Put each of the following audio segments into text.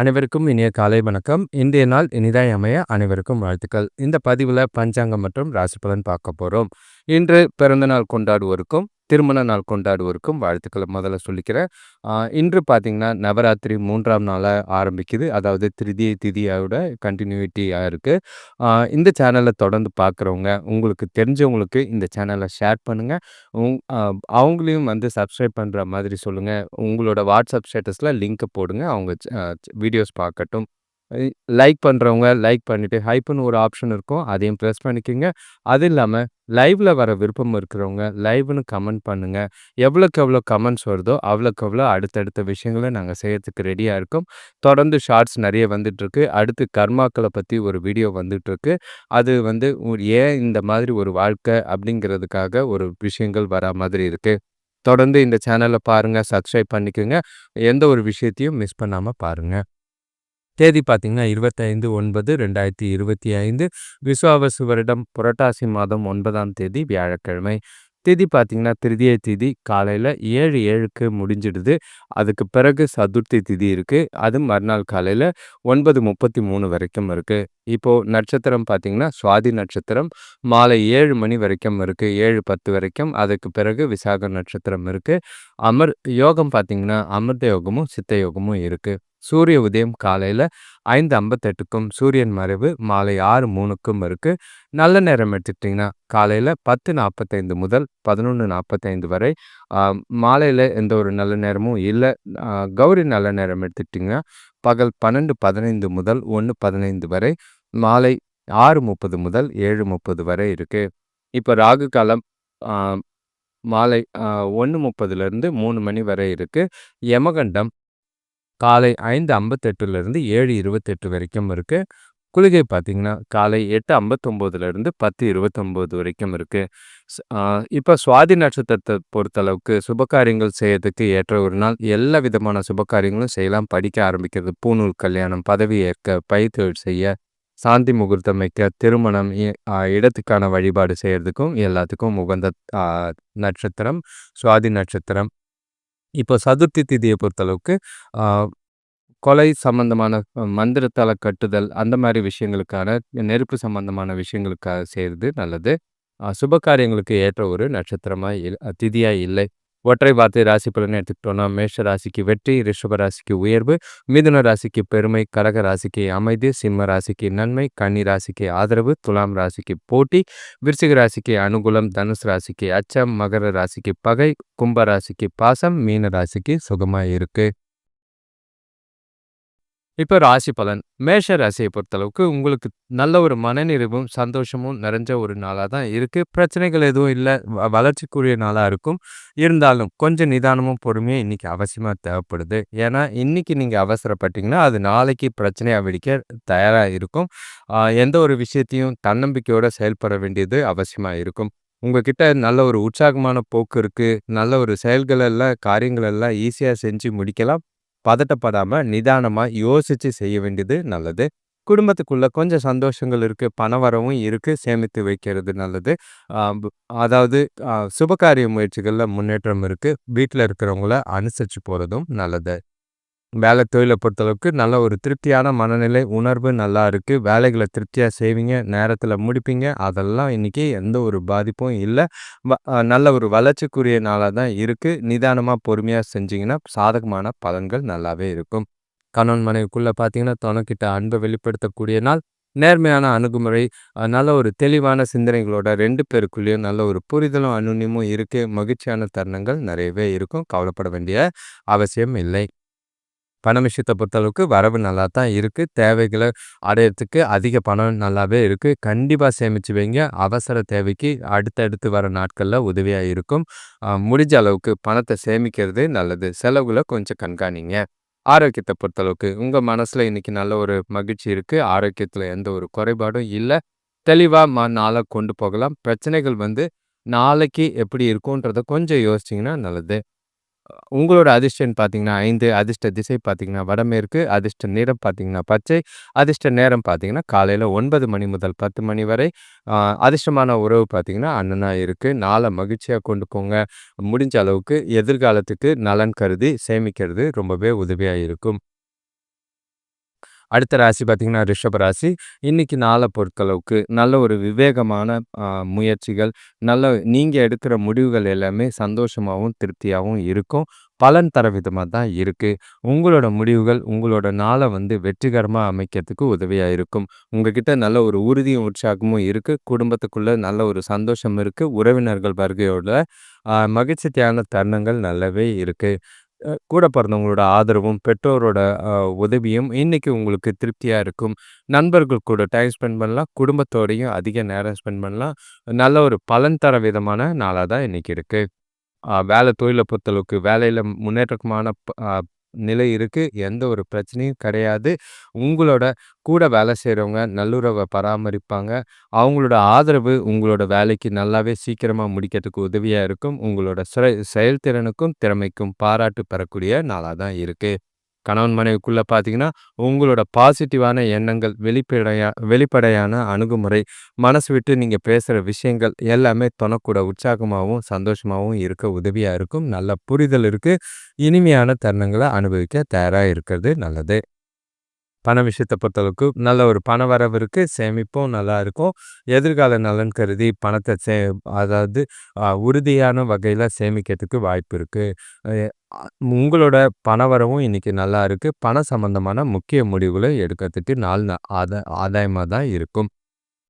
அனைவருக்கும் இனிய காலை வணக்கம். இன்றைய நாள் இனிதாய் அமைய அனைவருக்கும் வாழ்த்துக்கள். இந்த பதிவில் பஞ்சாங்கம் மற்றும் ராசி பலன் பார்க்க போகிறோம் இன்று பிறந்தநாள் கொண்டாடுவோருக்கும், திருமண நாள் கொண்டாடுவோருக்கும் வாழ்த்துக்களை முதல்ல சொல்லிக்கிறேன். இன்று பார்த்தீங்கன்னா, நவராத்திரி மூன்றாம் நாளாக ஆரம்பிக்குது. அதாவது திருதிய திதியோட கண்டினியூட்டியாக இருக்குது இந்த சேனலை தொடர்ந்து பார்க்குறவங்க, உங்களுக்கு தெரிஞ்சவங்களுக்கு இந்த சேனலை ஷேர் பண்ணுங்கள் உங் அவங்களையும் வந்து சப்ஸ்கிரைப் பண்ணுற மாதிரி சொல்லுங்கள் உங்களோட வாட்ஸ்அப் ஸ்டேட்டஸில் லிங்க்கை போடுங்க. அவங்க வீடியோஸ் பார்க்கட்டும். லைக் பண்ணுறவங்க லைக் பண்ணிவிட்டு ஹைப்புன்னு ஒரு ஆப்ஷன் இருக்கும். அதையும் ப்ரெஸ் பண்ணிக்கோங்க அது இல்லாமல் லைவில் வர விருப்பம் இருக்கிறவங்க, லைவ்னு கமெண்ட் பண்ணுங்கள் எவ்வளோக்கு எவ்வளோ கமெண்ட்ஸ் வருதோ, அவ்வளோக்கு அவ்வளோ அடுத்தடுத்த விஷயங்களை நாங்கள் செய்யறதுக்கு ரெடியாக இருக்கோம். தொடர்ந்து ஷார்ட்ஸ் நிறைய வந்துட்டுருக்கு. அடுத்து கர்மாக்களை பற்றி ஒரு வீடியோ வந்துட்டுருக்கு. அது வந்து உ ஏன் இந்த மாதிரி ஒரு வாழ்க்கை அப்படிங்கிறதுக்காக ஒரு விஷயங்கள் வரா மாதிரி இருக்குது தொடர்ந்து இந்த சேனலை பாருங்கள் சப்ஸ்கிரைப் பண்ணிக்கோங்க எந்த ஒரு விஷயத்தையும் மிஸ் பண்ணாமல் பாருங்கள் தேதி பார்த்தீங்கன்னா, 25/9/2025 விசுவாவசு வருடம் புரட்டாசி மாதம் ஒன்பதாம் தேதி வியாழக்கிழமை. திதி பார்த்திங்கன்னா திருதிய திதி காலையில 7:07க்கு முடிஞ்சிடுது. அதுக்கு பிறகு சதுர்த்தி திதி இருக்குது அது மறுநாள் காலையில் ஒன்பது முப்பத்தி மூணு வரைக்கும் இருக்குது இப்போது நட்சத்திரம் பார்த்திங்கன்னா சுவாதி நட்சத்திரம். மாலை ஏழு மணி வரைக்கும் இருக்குது ஏழு பத்து வரைக்கும். அதுக்கு பிறகு விசாக நட்சத்திரம் இருக்குது அமர் யோகம் பார்த்தீங்கன்னா, அமிர்த யோகமும், சித்த யோகமும் இருக்குது சூரிய உதயம் காலையில் ஐந்து ஐம்பத்தெட்டுக்கும் சூரியன் மறைவு மாலை ஆறு மூணுக்கும் இருக்குது நல்ல நேரம் எடுத்துக்கிட்டிங்கன்னா காலையில் பத்து நாற்பத்தைந்து முதல் பதினொன்று நாற்பத்தைந்து வரை மாலையில் எந்த ஒரு நல்ல நேரமும் இல்லை. கௌரி நல்ல நேரம் எடுத்துக்கிட்டிங்கன்னா பகல் பன்னெண்டு பதினைந்து முதல் ஒன்று பதினைந்து வரை மாலை ஆறு முப்பது முதல் ஏழு முப்பது வரை இருக்குது இப்போ ராகு காலம் மாலை ஒன்று முப்பதுலேருந்து மூணு மணி வரை இருக்குது யமகண்டம் காலை 5:58லிருந்து 7:28 வரைக்கும் இருக்குது குளிகை பார்த்தீங்கன்னா, காலை எட்டு ஐம்பத்தொம்போதுலேருந்து பத்து இருபத்தொம்போது வரைக்கும் இருக்குது இப்போ சுவாதி நட்சத்திரத்தை பொறுத்தளவுக்கு சுபகாரியங்கள் செய்யறதுக்கு ஏற்ற ஒரு நாள். எல்லா விதமான சுபகாரியங்களும் செய்யலாம். படிக்க ஆரம்பிக்கிறது, பூநூல் கல்யாணம், பதவி ஏற்க, பயிர்த்தொழில் செய்ய, சாந்தி முகூர்த்தம் வைக்க, திருமணம், இ இடத்துக்கான வழிபாடு செய்கிறதுக்கும் எல்லாத்துக்கும் உகந்த நட்சத்திரம் சுவாதி நட்சத்திரம். இப்போ சதுர்த்தி திதியை பொறுத்தளவுக்கு, கொலை சம்மந்தமான மந்திரத்தால கட்டுதல், அந்த மாதிரி விஷயங்களுக்கான நெருப்பு சம்மந்தமான விஷயங்களுக்காக செய்கிறது நல்லது. சுப காரியங்களுக்கு ஏற்ற ஒரு நட்சத்திரமாக இல் திதியாக இல்லை. ஒற்றை வார்த்தை ராசி பலனை எடுத்துக்கிட்டோம்னா, மேஷ ராசிக்கு வெற்றி, ரிஷப ராசிக்கு உயர்வு, மிதுன ராசிக்கு பெருமை, கடக ராசிக்கு அமைதி, சிம்ம ராசிக்கு நன்மை, கன்னி ராசிக்கு ஆதரவு, துலாம் ராசிக்கு போட்டி, விருச்சிக ராசிக்கு அனுகூலம், தனுசு ராசிக்கு அச்சம், மகர ராசிக்கு பகை, கும்ப ராசிக்கு பாசம், மீன ராசிக்கு சுகமாக இருக்கு. இப்போ ராசி பலன். மேஷ ராசியை பொறுத்தளவுக்கு உங்களுக்கு நல்ல ஒரு மனநிறைவும், சந்தோஷமும் நிறைஞ்ச ஒரு நாளாக தான் இருக்குது பிரச்சனைகள் எதுவும் இல்லை வ வளர்ச்சிக்குரிய நாளாக இருக்கும். இருந்தாலும் கொஞ்சம் நிதானமும், பொறுமையும் இன்றைக்கி அவசியமாக தேவைப்படுது. ஏன்னா, இன்றைக்கி நீங்கள் அவசரப்பட்டீங்கன்னா, அது நாளைக்கு பிரச்சனையாக வெடிக்க தயாராக இருக்கும். எந்த ஒரு விஷயத்தையும் தன்னம்பிக்கையோடு செயல்பட வேண்டியது அவசியமாக இருக்கும். உங்ககிட்ட நல்ல ஒரு உற்சாகமான போக்கு இருக்குது நல்ல ஒரு செயல்கள் எல்லாம், காரியங்கள் எல்லாம் செஞ்சு முடிக்கலாம். பதட்டப்படாமல் நிதானமாக யோசித்து செய்ய வேண்டியது நல்லது. குடும்பத்துக்குள்ளே கொஞ்சம் சந்தோஷங்கள் இருக்குது பண வரவும் இருக்குது சேமித்து வைக்கிறது நல்லது. அதாவது சுபகாரிய முயற்சிகளில் முன்னேற்றம் இருக்கு. வீட்டில் இருக்கிறவங்கள அனுசரித்து போகிறதும் நல்லது. வேலை தொழிலை பொறுத்தளவுக்கு நல்ல ஒரு திருப்தியான மனநிலை, உணர்வு நல்லா இருக்குது வேலைகளை திருப்தியாக செய்வீங்க. நேரத்தில் முடிப்பீங்க. அதெல்லாம் இன்றைக்கி எந்த ஒரு பாதிப்பும் இல்லை வ நல்ல ஒரு வளர்ச்சிக்குரிய நாளாக தான் இருக்குது நிதானமாக பொறுமையாக செஞ்சிங்கன்னா சாதகமான பலன்கள் நல்லாவே இருக்கும். கணவன் மனைவிக்குள்ளே பார்த்தீங்கன்னா, தனக்கிட்ட அன்பை வெளிப்படுத்தக்கூடிய நாள். நேர்மையான அணுகுமுறை, நல்ல ஒரு தெளிவான சிந்தனைகளோட ரெண்டு பேருக்குள்ளேயும் நல்ல ஒரு புரிதலும், அந்யோன்யமும் இருக்குது மகிழ்ச்சியான தருணங்கள் நிறையவே இருக்கும். கவலைப்பட வேண்டிய அவசியம் இல்லை. பணம் விஷயத்தை பொறுத்தளவுக்கு வரவு நல்லா தான் இருக்குது தேவைகளை அடையிறதுக்கு அதிக பணம் நல்லாவே இருக்குது கண்டிப்பாக சேமிச்சு வைங்க. அவசர தேவைக்கு அடுத்தடுத்து வர நாட்களில் உதவியாக இருக்கும். முடிஞ்ச அளவுக்கு பணத்தை சேமிக்கிறது நல்லது. செலவுகளை கொஞ்சம் கண்காணிங்க. ஆரோக்கியத்தை பொறுத்தளவுக்கு உங்கள் மனசில் இன்றைக்கி நல்ல ஒரு மகிழ்ச்சி இருக்குது ஆரோக்கியத்தில் எந்த ஒரு குறைபாடும் இல்லை தெளிவாக ம நாளை கொண்டு போகலாம். பிரச்சனைகள் வந்து நாளைக்கு எப்படி இருக்கும்ன்றத கொஞ்சம் யோசிச்சீங்கன்னா நல்லது. உங்களோட அதிர்ஷ்டம் பார்த்தீங்கன்னா ஐந்து அதிர்ஷ்ட திசை பார்த்தீங்கன்னா வடமேற்கு, அதிர்ஷ்ட நிறம் பார்த்தீங்கன்னா பச்சை, அதிர்ஷ்ட நேரம் பார்த்தீங்கன்னா காலையில் ஒன்பது மணி முதல் 10 மணி வரை. அதிர்ஷ்டமான உறவு பார்த்தீங்கன்னா அண்ணனாக இருக்குது நாளை மகிழ்ச்சியாக கொண்டு போங்க. முடிஞ்ச அளவுக்கு எதிர்காலத்துக்கு நலன் கருதி சேமிக்கிறது ரொம்பவே உதவியாக இருக்கும். அடுத்த ராசி பார்த்திங்கன்னா ரிஷப ராசி. இன்றைக்கி நாளை பொறுத்தளவுக்கு நல்ல ஒரு விவேகமான முயற்சிகள், நல்ல நீங்கள் எடுக்கிற முடிவுகள் எல்லாமே சந்தோஷமாகவும் திருப்தியாகவும் இருக்கும். பலன் தர விதமாக தான் இருக்குது உங்களோட முடிவுகள் உங்களோட நாளை வந்து வெற்றிகரமாக அமைக்கிறதுக்கு உதவியாக இருக்கும். உங்ககிட்ட நல்ல ஒரு உறுதியும், உற்சாகமும் இருக்குது குடும்பத்துக்குள்ளே நல்ல ஒரு சந்தோஷம் இருக்குது உறவினர்கள் வருகையோட மகிழ்ச்சியான தருணங்கள் நல்லாவே இருக்கு. கூட பிறந்தவங்களோட ஆதரவும், பெற்றோரோட உதவியும் இன்னைக்கு உங்களுக்கு திருப்தியாக இருக்கும். நண்பர்கள் கூட டைம் ஸ்பெண்ட் பண்ணலாம். குடும்பத்தோடையும் அதிக நேரம் ஸ்பெண்ட் பண்ணலாம். நல்ல ஒரு பலன் தர விதமான நாளாக தான் இன்னைக்கு இருக்குது வேலை தொழிலை பொறுத்தளவுக்கு வேலையில் முன்னேற்றமான நிலை இருக்குது எந்த ஒரு பிரச்சனையும் கிடையாது. உங்களோட கூட வேலை செய்கிறவங்க நல்லுறவை பராமரிப்பாங்க. அவங்களோட ஆதரவு உங்களோட வேலைக்கு நல்லாவே சீக்கிரமாக முடிக்கிறதுக்கு உதவியாக இருக்கும். உங்களோட செயல்திறனுக்கும், திறமைக்கும் பாராட்டு பெறக்கூடிய நாளாக தான் இருக்குது கணவன் மனைவிக்குள்ளே பார்த்தீங்கன்னா, உங்களோட பாசிட்டிவான எண்ணங்கள், வெளிப்படையா வெளிப்படையான அணுகுமுறை, மனசு விட்டு நீங்கள் பேசுகிற விஷயங்கள் எல்லாமே தொனக்கூட உற்சாகமாகவும் சந்தோஷமாகவும் இருக்க உதவியாக இருக்கும். நல்ல புரிதல் இருக்குது இனிமையான தருணங்களை அனுபவிக்க தயாராக இருக்கிறது நல்லது. பண விஷயத்தை பொறுத்தளவுக்கு நல்ல ஒரு பண வரவு இருக்குது சேமிப்பும் நல்லா இருக்கும். எதிர்கால நலன் கருதி பணத்தை சே அதாவது உறுதியான வகையில் சேமிக்கிறதுக்கு வாய்ப்பு இருக்குது உங்களோட பண உங்களோட பணவரவும் நல்லா இருக்குது பணம் சம்மந்தமான முக்கிய முடிவுகளை எடுக்கிறதுக்கு நாள் ஆதா ஆதாயமாக தான் இருக்கும்.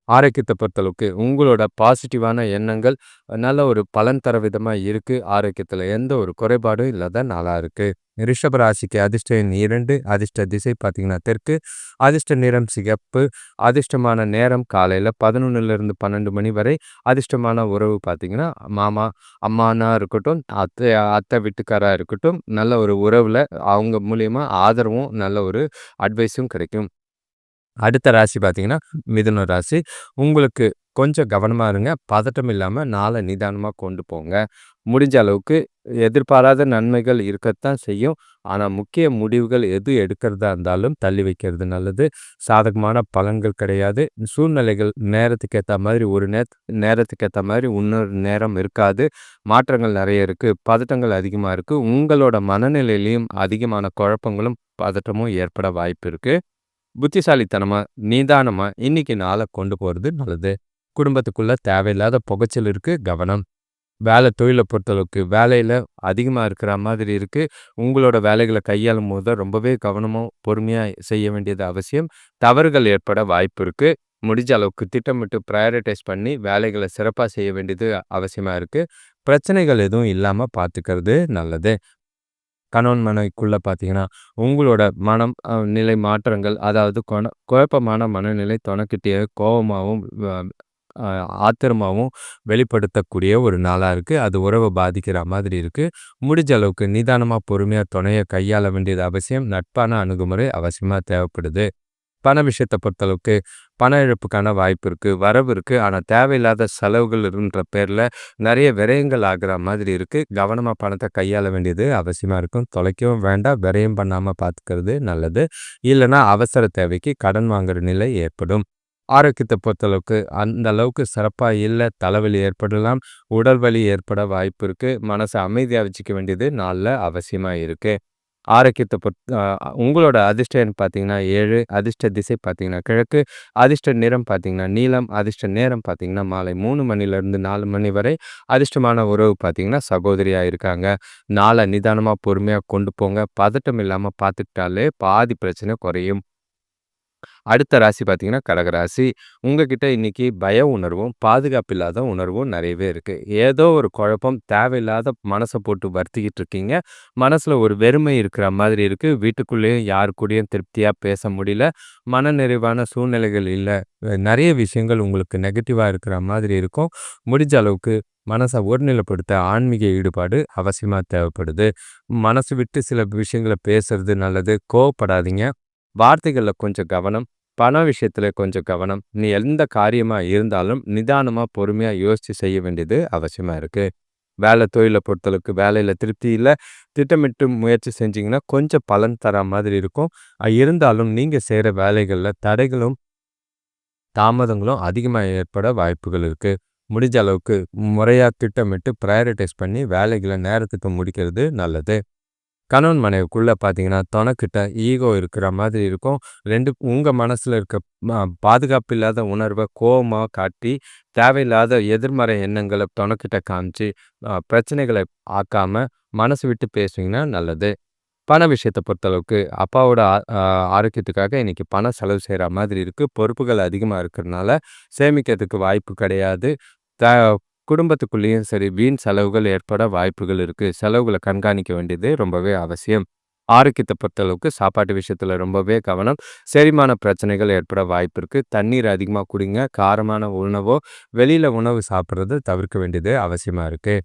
ஆரோக்கியத்தை பொறுத்தளவுக்கு உங்களோட பாசிட்டிவான எண்ணங்கள் நல்ல ஒரு பலன் தர விதமாக இருக்குது ஆரோக்கியத்தில் எந்த ஒரு குறைபாடும் இல்லாத நல்லா இருக்குது ரிஷபராசிக்கு அதிர்ஷ்ட எண் 2, அதிர்ஷ்ட திசை பார்த்தீங்கன்னா தெற்கு, அதிர்ஷ்ட நிறம் சிகப்பு, அதிர்ஷ்டமான நேரம் காலையில் பதினொன்றுலேருந்து பன்னெண்டு மணி வரை. அதிர்ஷ்டமான உறவு பார்த்தீங்கன்னா, மாமா, அம்மானா இருக்கட்டும், அத்தை அத்தை வீட்டுக்காரா இருக்கட்டும், நல்ல ஒரு உறவில் அவங்க மூலியமா ஆதரவும், நல்ல ஒரு அட்வைஸும் கிடைக்கும். அடுத்த ராசி பார்த்தீங்கன்னா, மிதுன ராசி. உங்களுக்கு கொஞ்சம் கவனமாக இருங்க. பதட்டம் இல்லாமல் நாளை நிதானமாக கொண்டு போங்க. முடிஞ்ச அளவுக்கு எதிர்பாராத நன்மைகள் இருக்கத்தான் செய்யும். ஆனால் முக்கிய முடிவுகள் எது எடுக்கிறதா இருந்தாலும் தள்ளி வைக்கிறது நல்லது. சாதகமான பலன்கள் கிடையாது. சூழ்நிலைகள் நேரத்துக்கு ஏற்ற மாதிரி ஒரு நேத் நேரத்துக்கு ஏற்ற மாதிரி இன்னொரு நேரம் இருக்காது. மாற்றங்கள் நிறைய இருக்குது பதட்டங்கள் அதிகமாக இருக்குது உங்களோட மனநிலையிலையும் அதிகமான குழப்பங்களும், பதட்டமும் ஏற்பட வாய்ப்பு இருக்குது புத்திசாலித்தனமா, நிதானமா இன்னைக்கு நாளை கொண்டு போகிறது நல்லது. குடும்பத்துக்குள்ளே தேவையில்லாத புகைச்சல் இருக்கு. கவனம். வேலை தொழிலை பொறுத்தளவுக்கு வேலையில அதிகமா இருக்கிற மாதிரி இருக்கு. உங்களோட வேலைகளை கையாளும் போது தான் ரொம்பவே கவனமாக பொறுமையாக செய்ய வேண்டியது அவசியம். தவறுகள் ஏற்பட வாய்ப்பு இருக்கு. முடிஞ்ச அளவுக்கு திட்டமிட்டு ப்ரையாரிட்டைஸ் பண்ணி வேலைகளை சிறப்பாக செய்ய வேண்டியது அவசியமாக இருக்கு. பிரச்சனைகள் எதுவும் இல்லாமல் பார்த்துக்கிறது நல்லது. கணவன் மனைவிக்குள்ளே பார்த்தீங்கன்னா, உங்களோட மனம் நிலை மாற்றங்கள் அதாவது கொண குழப்பமான மனநிலை தொணக்கிட்டே கோபமாகவும் ஆத்திரமாகவும் வெளிப்படுத்தக்கூடிய ஒரு நாளாக இருக்குது அது உறவை பாதிக்கிற மாதிரி இருக்குது முடிஞ்ச அளவுக்கு நிதானமாக பொறுமையாக துணையை கையாள வேண்டியது அவசியம். நட்பான அணுகுமுறை அவசியமாக தேவைப்படுது. பண விஷயத்தை பொறுத்தளவுக்கு பண இழப்புக்கான வாய்ப்பு இருக்குது வரவு இருக்குது ஆனால் தேவையில்லாத செலவுகள்ன்ற பேரில் நிறைய விரயங்கள் ஆகிற மாதிரி இருக்குது கவனமாக பணத்தை கையாள வேண்டியது அவசியமாக இருக்கும். தொலைக்கவும் வேண்டாம். விரயம் பண்ணாமல் பார்த்துக்கிறது நல்லது. இல்லைனா அவசர தேவைக்கு கடன் வாங்குற நிலை ஏற்படும். ஆரோக்கியத்தை பொறுத்தளவுக்கு அந்த அளவுக்கு சிறப்பாக இல்லை தலைவலி ஏற்படலாம். உடல் வலி ஏற்பட வாய்ப்பு இருக்குது மனசை அமைதியாக வச்சுக்க வேண்டியது நாளில் அவசியமாக இருக்குது ஆரோக்கியத்தை பொறுத் உங்களோட அதிர்ஷ்டம் பார்த்தீங்கன்னா ஏழு அதிர்ஷ்ட திசை பார்த்தீங்கன்னா கிழக்கு, அதிர்ஷ்ட நிறம் பார்த்தீங்கன்னா நீலம், அதிர்ஷ்ட நேரம் பார்த்தீங்கன்னா மாலை மூணு மணிலேருந்து நாலு மணி வரை. அதிர்ஷ்டமான உறவு பார்த்தீங்கன்னா சகோதரியாக இருக்காங்க. நாளை நிதானமாக பொறுமையாக கொண்டு போங்க. பதட்டம் இல்லாமல் பார்த்துக்கிட்டாலே பாதி பிரச்சனை குறையும். அடுத்த ராசி பார்த்தீங்கன்னா கடக ராசி. உங்ககிட்ட இன்னைக்கு பய உணர்வும், பாதுகாப்பு இல்லாத உணர்வும் நிறையவே இருக்கு. ஏதோ ஒரு குழப்பம், தேவையில்லாத மனசை போட்டு வருத்திக்கிட்டு இருக்கீங்க. மனசுல ஒரு வெறுமை இருக்கிற மாதிரி இருக்கு. வீட்டுக்குள்ளேயும் யாரு கூடயும் திருப்தியா பேச முடியல. மனநிறைவான சூழ்நிலைகள் இல்லை நிறைய விஷயங்கள் உங்களுக்கு நெகட்டிவா இருக்கிற மாதிரி இருக்கும். முடிஞ்ச அளவுக்கு மனசை ஒருநிலைப்படுத்த ஆன்மீக ஈடுபாடு அவசியமாக தேவைப்படுது. மனசு விட்டு சில விஷயங்கள பேசுறது நல்லது. கோவப்படாதீங்க. வார்த்தைகள்ல கொஞ்சம் கவனம். பண விஷயத்துல கொஞ்சம் கவனம். நீ எந்த காரியமா இருந்தாலும் நிதானமா, பொறுமையா யோசிச்சு செய்ய வேண்டியது அவசியமா இருக்கு. வேலை தொழில பொறுத்தளவுக்கு வேலையில திருப்தி இல்லை திட்டமிட்டு முயற்சி செஞ்சீங்கன்னா, கொஞ்சம் பலன் தரா மாதிரி இருக்கும். இருந்தாலும் நீங்க செய்கிற வேலைகள்ல தடைகளும் தாமதங்களும் அதிகமா ஏற்பட வாய்ப்புகள் இருக்கு. முடிஞ்ச அளவுக்கு முறையா திட்டமிட்டு ப்ரையாரிட்டைஸ் பண்ணி வேலைகளை நேரத்துக்கு முடிக்கிறது நல்லது. கணவன் மனைவிக்குள்ளே பார்த்தீங்கன்னா, தனக்கிட்ட ஈகோ இருக்கிற மாதிரி இருக்கும். ரெண்டு உங்கள் மனசில் இருக்க பாதுகாப்பு இல்லாத உணர்வை கோபமாக காட்டி, தேவையில்லாத எதிர்மறை எண்ணங்களை தனக்கிட்ட காமிச்சு, பிரச்சனைகளை ஆக்காமல் மனசு விட்டு பேசுவீங்கன்னா நல்லது. பண விஷயத்தை பொறுத்தளவுக்கு அப்பாவோட ஆ ஆரோக்கியத்துக்காக இன்றைக்கி பணம் செலவு செய்கிற மாதிரி இருக்குது பொறுப்புகள் அதிகமாக இருக்கிறனால, சேமிக்கிறதுக்கு வாய்ப்பு கிடையாது. த குடும்பத்துக்குள்ளேயும் சரி, வீண் செலவுகள் ஏற்பட வாய்ப்புகள் இருக்குது செலவுகளை கண்காணிக்க வேண்டியது ரொம்பவே அவசியம். ஆரோக்கியத்தை பொறுத்தளவுக்கு சாப்பாட்டு விஷயத்தில் ரொம்பவே கவனம். செரிமான பிரச்சனைகள் ஏற்பட வாய்ப்பு இருக்குது தண்ணீர் அதிகமாக குடிங்க. காரமான உணவோ, வெளியில் உணவு சாப்பிட்றது தவிர்க்க வேண்டியது அவசியமாக இருக்குது